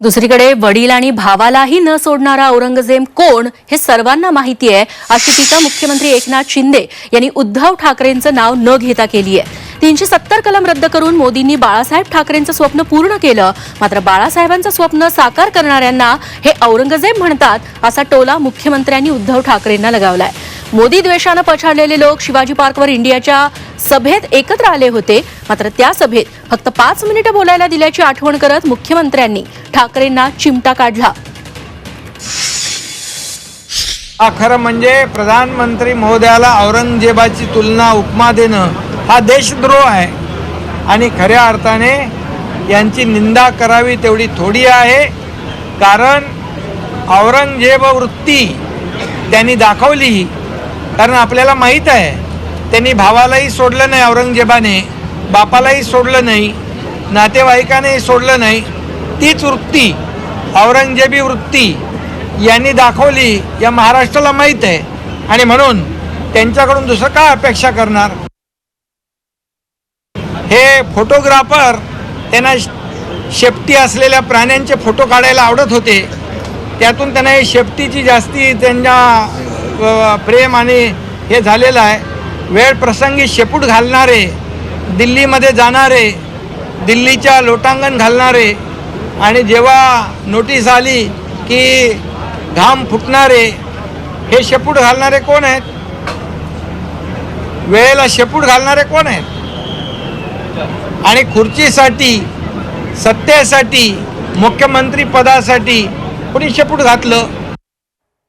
दुसरीकडे वडील आणि भावालाही न सोडणारा औरंगजेब कोण हे सर्वांना माहिती आहे अशी टीका मुख्यमंत्री एकनाथ शिंदे यांनी उद्धव ठाकरेंचं नाव न घेता केली आहे. तीनशे सत्तर कलम रद्द करून मोदींनी बाळासाहेब ठाकरेंचं स्वप्न पूर्ण केलं मात्र बाळासाहेबांचं स्वप्न साकार करणाऱ्यांना हे औरंगजेब म्हणतात असा टोला मुख्यमंत्र्यांनी उद्धव ठाकरेंना लगावलाय. मोदी द्वेषानं पछाडलेले लोक शिवाजी पार्कवर इंडियाच्या सभेत एकत्र आले होते. मात्र त्या सभेत फक्त पाच मिनिटं बोलायला दिल्याची आठवण करत मुख्यमंत्र्यांनी ठाकरेंना चिमटा काढला. खरं म्हणजे प्रधानमंत्री महोदयाला औरंगजेबाची तुलना उपमा देणं हा देशद्रोह आहे. आणि खऱ्या अर्थाने यांची निंदा करावी तेवढी थोडी आहे. कारण औरंगजेब वृत्ती त्यांनी दाखवली कारण आपल्याला माहीत आहे त्यांनी भावालाही सोडलं नाही औरंगजेबाने बापालाही सोडलं नाही नातेवाईकानेही सोडलं नाही. तीच वृत्ती औरंगजेबी वृत्ती यांनी दाखवली या महाराष्ट्राला माहीत आहे. आणि म्हणून त्यांच्याकडून दुसरं काय अपेक्षा करणार? हे फोटोग्राफर त्यांना शेपटी असलेल्या प्राण्यांचे फोटो काढायला आवडत होते. त्यातून त्यांना हे शेपटीची जास्ती त्यांच्या प्रेम आणि हे झालेलं आहे. वेळ प्रसंगी शेपूट घालणारे दिल्लीमध्ये जाणारे दिल्लीच्या लोटांगण घालणारे आणि जेव्हा नोटीस आली की घाम फुटणारे हे शेपूट घालणारे कोण आहेत? वेळेला शेपूट घालणारे कोण आहेत? आणि खुर्चीसाठी सत्तेसाठी मुख्यमंत्री पदासाठी कोणी शेपूट घातलं?